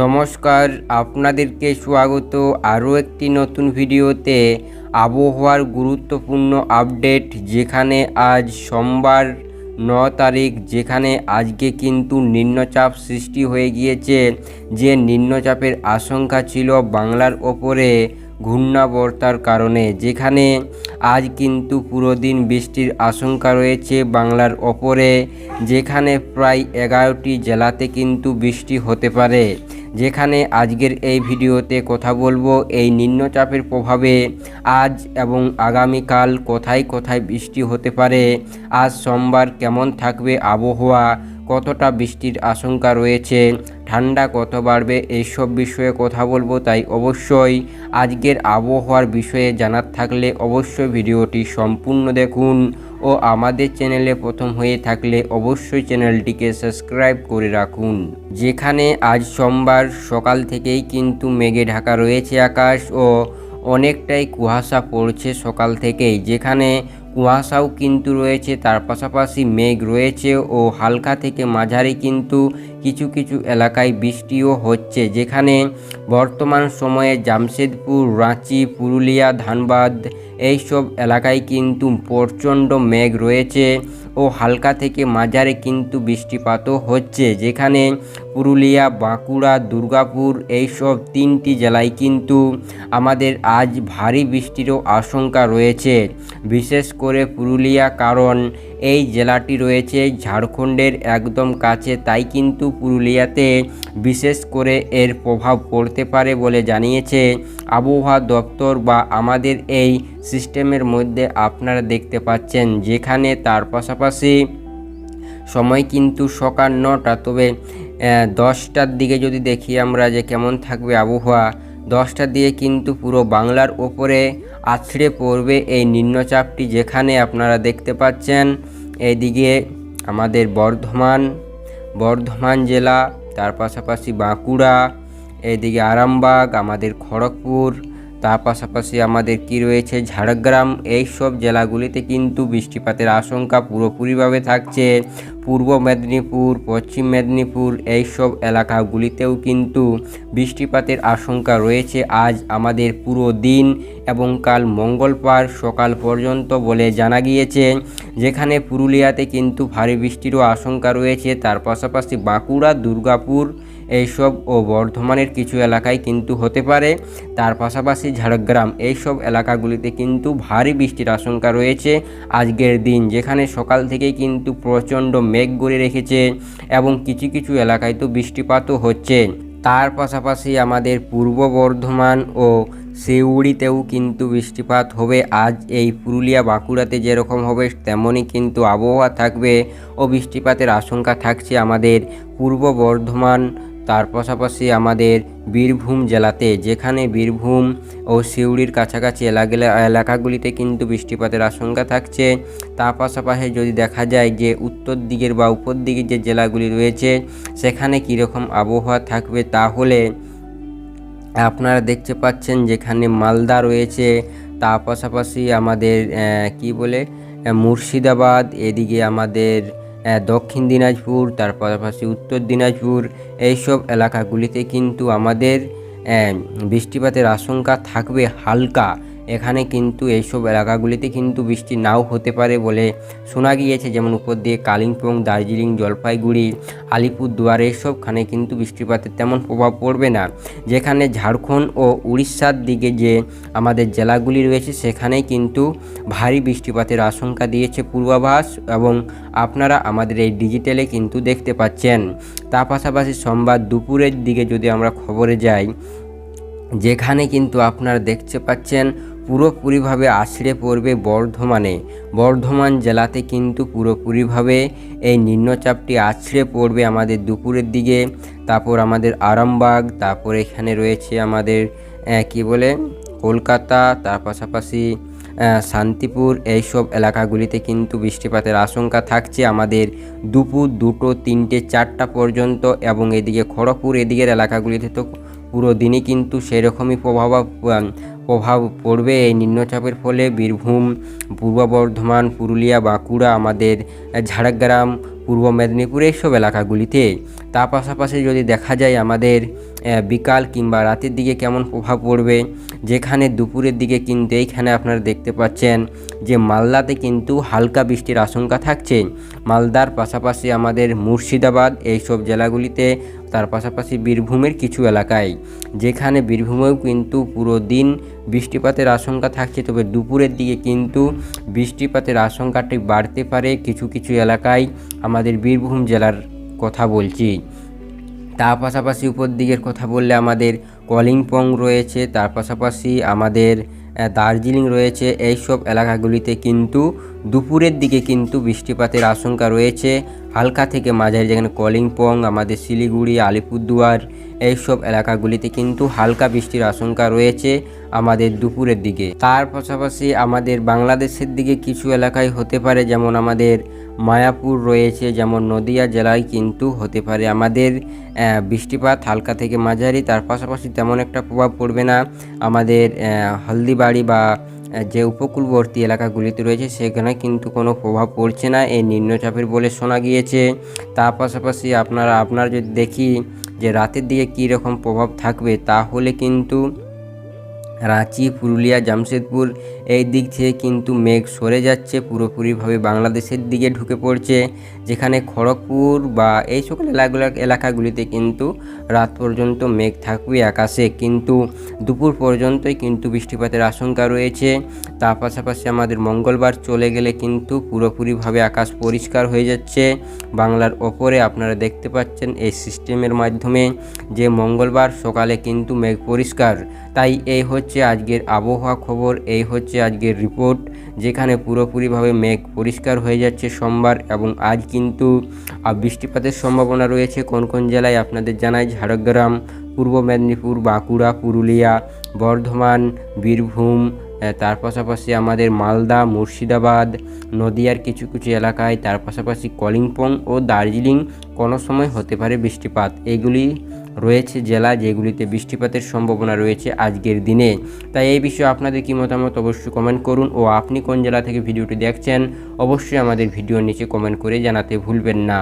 নমস্কার, আপনাদেরকে স্বাগত আরও একটি নতুন ভিডিওতে। আবহাওয়ার গুরুত্বপূর্ণ আপডেট যেখানে আজ সোমবার ন তারিখ, যেখানে আজকে কিন্তু নিম্নচাপ সৃষ্টি হয়ে গিয়েছে। যে নিম্নচাপের আশঙ্কা ছিল বাংলার ওপরে ঘূর্ণাবর্তার কারণে, যেখানে আজ কিন্তু পুরো দিন বৃষ্টির আশঙ্কা রয়েছে বাংলার ওপরে, যেখানে প্রায় এগারোটি জেলাতে কিন্তু বৃষ্টি হতে পারে। যেখানে আজকের এই ভিডিওতে কথা বলব এই নিম্নচাপের প্রভাবে, আজ এবং আগামীকাল কোথায় কোথায় বৃষ্টি হতে পারে, আজ সোমবার কেমন থাকবে আবহাওয়া কতটা বৃষ্টির আশঙ্কা রয়েছে, ঠান্ডা কত বাড়বে, এইসব বিষয়ে কথা বলব, তাই অবশ্যই আজকের আবহাওয়ার বিষয়ে জানার থাকলে অবশ্যই ভিডিওটি সম্পূর্ণ দেখুন ও আমাদের চ্যানেলে প্রথম হয়ে থাকলে অবশ্যই চ্যানেলটিকে সাবস্ক্রাইব করে রাখুন। যেখানে আজ সোমবার সকাল থেকেই কিন্তু মেঘে ঢাকা রয়েছে আকাশ ও অনেকটাই কুয়াশা পড়ছে সকাল থেকেই, যেখানে কুয়াশাও কিন্তু রয়েছে, তার পাশাপাশি মেঘ রয়েছে ও হালকা থেকে মাঝারি কিন্তু কিছু কিছু এলাকায় বৃষ্টিও হচ্ছে। যেখানে বর্তমান সময়ে জামশেদপুর, রাঁচি, পুরুলিয়া, ধানবাদ এইসব এলাকায় কিন্তু প্রচণ্ড মেঘ রয়েছে ও হালকা থেকে মাঝারে কিন্তু বৃষ্টিপাতও হচ্ছে। যেখানে পুরুলিয়া, বাঁকুড়া, দুর্গাপুর এইসব তিনটি জেলায় কিন্তু আমাদের আজ ভারী বৃষ্টিরও আশঙ্কা রয়েছে। বিশেষ করে পুরুলিয়া, কারণ এই জেলাটি রয়েছে ঝাড়খণ্ডের একদম কাছে। তাই কিন্তু পুরুলিয়াতে বিশেষ করে এর প্রভাব পড়তে পারে বলে জানিয়েছে আবহাওয়া দপ্তর বা আমাদের এই সিস্টেমের মধ্যে আপনারা দেখতে পাচ্ছেন, যেখানে তার পাশাপাশি সময় কিন্তু সকাল নটা, তবে দশটার দিকে যদি দেখি আমরা যে কেমন থাকবে আবহাওয়া, দশটার দিকে কিন্তু পুরো বাংলার ওপরে আছড়ে পড়বে এই নিম্নচাপটি যেখানে আপনারা দেখতে পাচ্ছেন। এইদিকে আমাদের বর্ধমান বর্ধমান জেলা, তার পাশাপাশি বাঁকুড়া, এইদিকে আরামবাগ, আমাদের খড়গপুর, তার পাশাপাশি আমাদের কি রয়েছে? ঝাড়গ্রাম এই সব জেলাগুলিতে কিন্তু বৃষ্টিপাতের আশঙ্কা পুরোপুরিভাবে থাকছে। পূর্ব মেদিনীপুর, পশ্চিম মেদিনীপুর এই সব এলাকাগুলিতেও কিন্তু বৃষ্টিপাতের আশঙ্কা রয়েছে। আজ আমাদের পুরো দিন এবং কাল মঙ্গলবার সকাল পর্যন্ত বলে জানা গিয়েছে, যেখানে পুরুলিয়াতে কিন্তু ভারী বৃষ্টিরও আশঙ্কা রয়েছে। তার পাশাপাশি বাঁকুড়া, দুর্গাপুর এইসব ও বর্ধমানের কিছু এলাকায় কিন্তু হতে পারে। তার পাশাপাশি ঝাড়গ্রাম এইসব এলাকাগুলিতে কিন্তু ভারী বৃষ্টির আশঙ্কা রয়েছে। আজকের দিন যেখানে সকাল থেকেই কিন্তু প্রচণ্ড মেঘ গড়ে রেখেছে এবং কিছু কিছু এলাকায় তো বৃষ্টিপাতও হচ্ছে। তার পাশাপাশি আমাদের পূর্ব বর্ধমান ও সিউড়িতেও কিন্তু বৃষ্টিপাত হবে। আজ এই পুরুলিয়া বাঁকুড়াতে যেরকম হবে, তেমনই কিন্তু আবহাওয়া থাকবে ও বৃষ্টিপাতের আশঙ্কা থাকছে আমাদের পূর্ব বর্ধমান তার পাশাপাশি আমাদের বীরভূম জেলাতে, যেখানে বীরভূম ও সিউড়ির কাছাকাছি এলাকা এলাকাগুলিতে কিন্তু বৃষ্টিপাতের আশঙ্কা থাকছে। তার পাশাপাশি যদি দেখা যায় যে উত্তর দিকের বা উপর দিকের যে জেলাগুলি রয়েছে, সেখানে কীরকম আবহাওয়া থাকবে তাহলে আপনারা দেখতে পাচ্ছেন যেখানে মালদা রয়েছে। তার পাশাপাশি আমাদের কি বলে, মুর্শিদাবাদ, এদিকে আমাদের দক্ষিণ দিনাজপুর তার পাশাপাশি উত্তর দিনাজপুর এইসব এলাকাগুলিতে কিন্তু আমাদের বৃষ্টিপাতের আশঙ্কা থাকবে হালকা। এখানে কিন্তু এইসব এলাকাগুলিতে কিন্তু বৃষ্টি নাও হতে পারে বলে শোনা গিয়েছে। যেমন উপর দিয়ে কালিম্পং, দার্জিলিং, জলপাইগুড়ি, আলিপুরদুয়ার এইসবখানে কিন্তু বৃষ্টিপাতের তেমন প্রভাব পড়বে না। যেখানে ঝাড়খণ্ড ও উড়িষ্যার দিকে যে আমাদের জেলাগুলি রয়েছে সেখানে কিন্তু ভারী বৃষ্টিপাতের আশঙ্কা দিয়েছে পূর্বাভাস এবং আপনারা আমাদের এই ডিজিটালে কিন্তু দেখতে পাচ্ছেন। তা পাশাপাশি সোমবার দুপুরের দিকে যদি আমরা খবরে যাই, যেখানে কিন্তু আপনারা দেখতে পাচ্ছেন পুরোপুরিভাবে আছড়ে পড়বে বর্ধমানে। বর্ধমান জেলাতে কিন্তু পুরোপুরিভাবে এই নিম্নচাপটি আছড়ে পড়বে আমাদের দুপুরের দিকে। তারপর আমাদের আরামবাগ, তারপর এখানে রয়েছে আমাদের কি বলে, কলকাতা, তার পাশাপাশি শান্তিপুর, এইসব এলাকাগুলিতে কিন্তু বৃষ্টিপাতের আশঙ্কা থাকছে আমাদের দুপুর দুটো তিনটে চারটা পর্যন্ত এবং এদিকে খড়গপুর এদিকের এলাকাগুলিতে তো পুরো দিনই কিন্তু সেরকমই প্রভাব প্রভাব পড়বে। এই নিম্নচাপের ফলে বীরভূম, পূর্ব বর্ধমান, পুরুলিয়া, বাঁকুড়া, আমাদের ঝাড়গ্রাম, পূর্ব মেদিনীপুর এইসব এলাকাগুলিতে। তার পাশাপাশি যদি দেখা যায় আমাদের বিকাল কিংবা রাতের দিকে কেমন প্রভাব পড়বে, যেখানে দুপুরের দিকে কিন্তু এইখানে আপনারা দেখতে পাচ্ছেন যে মালদাতে কিন্তু হালকা বৃষ্টির আশঙ্কা থাকছে। মালদার পাশাপাশি আমাদের মুর্শিদাবাদ এইসব জেলাগুলিতে তার পাশাপাশি বীরভূমের কিছু এলাকায়, যেখানে বীরভূমেও কিন্তু পুরো দিন বৃষ্টিপাতের আশঙ্কা থাকছে। তবে দুপুরের দিকে কিন্তু বৃষ্টিপাতের আশঙ্কাটি বাড়তে পারে কিছু কিছু এলাকায়। আমাদের বীরভূম জেলার কথা বলছি। তার পাশাপাশি উপর দিকের কথা বললে আমাদের কলিম্পং রয়েছে, তার পাশাপাশি আমাদের দার্জিলিং রয়েছে। এইসব এলাকাগুলিতে কিন্তু দুপুরের দিকে কিন্তু বৃষ্টিপাতের আশঙ্কা রয়েছে। হালকা থেকে মাঝারি, যেখানে কলিম্পং, আমাদের শিলিগুড়ি, আলিপুরদুয়ার, এইসব এলাকাগুলিতে কিন্তু হালকা বৃষ্টির আশঙ্কা রয়েছে আমাদের দুপুরের দিকে। তার পাশাপাশি আমাদের বাংলাদেশের দিকে কিছু এলাকায় হতে পারে যেমন আমাদের মায়াপুর রয়েছে, যেমন নদিয়া জেলায় কিন্তু হতে পারে আমাদের বৃষ্টিপাত হালকা থেকে মাঝারি। তার পাশাপাশি তেমন একটা প্রভাব পড়বে না আমাদের হলদিবাড়ি বা যে উপকূলবর্তী এলাকাগুলিতে রয়েছে সেখানে কিন্তু কোনো প্রভাব পড়ছে না। এই নিম্নচাপের বলে শোনা গিয়েছে। তার পাশাপাশি আপনারা, আপনার যদি দেখি যে রাতের দিকে কী রকম প্রভাব থাকবে, তাহলে কিন্তু রাঁচি, পুরুলিয়া, জামশেদপুর, এই দিক থেকে কিন্তু মেঘ সরে যাচ্ছে, পুরোপুরিভাবে বাংলাদেশের দিকে ঢুকে পড়ছে, যেখানে খড়গপুর বা এই সকল এলাকাগুলো এলাকাগুলিতে কিন্তু রাত পর্যন্ত মেঘ থাকবে আকাশে। কিন্তু দুপুর পর্যন্তই কিন্তু বৃষ্টিপাতের আশঙ্কা রয়েছে। তার পাশাপাশি আমাদের মঙ্গলবার চলে গেলে কিন্তু পুরোপুরিভাবে আকাশ পরিষ্কার হয়ে যাচ্ছে। বাংলার ওপরে আপনারা দেখতে পাচ্ছেন এই সিস্টেমের মাধ্যমে যে মঙ্গলবার সকালে কিন্তু মেঘ পরিষ্কার। তাই এই হচ্ছে আজকের আবহাওয়া খবর, এই হচ্ছে আজকের রিপোর্ট যেখানে পুরোপুরিভাবে মেঘ পরিষ্কার হয়ে যাচ্ছে সোমবার এবং আজ কিন্তু বৃষ্টিপাতের সম্ভাবনা রয়েছে কোন কোন জেলায় আপনাদের জানাই ঝাড়গ্রাম, পূর্ব মেদিনীপুর, বাঁকুড়া, পুরুলিয়া, বর্ধমান, বীরভূম তার পাশাপাশি আমাদের মালদা, মুর্শিদাবাদ, নদিয়ার কিছু কিছু এলাকায়, তার পাশাপাশি কলিম্পং ও দার্জিলিং কোনো সময় হতে পারে বৃষ্টিপাত। এগুলি রয়েছে জেলা যেগুলিতে বৃষ্টিপাতের সম্ভাবনা রয়েছে আজকের দিনে। তাই এই বিষয়ে আপনাদের কী মতামত অবশ্যই কমেন্ট করুন ও আপনি কোন জেলা থেকে ভিডিওটি দেখছেন, অবশ্যই আমাদের ভিডিওর নিচে কমেন্ট করে জানাতে ভুলবেন না।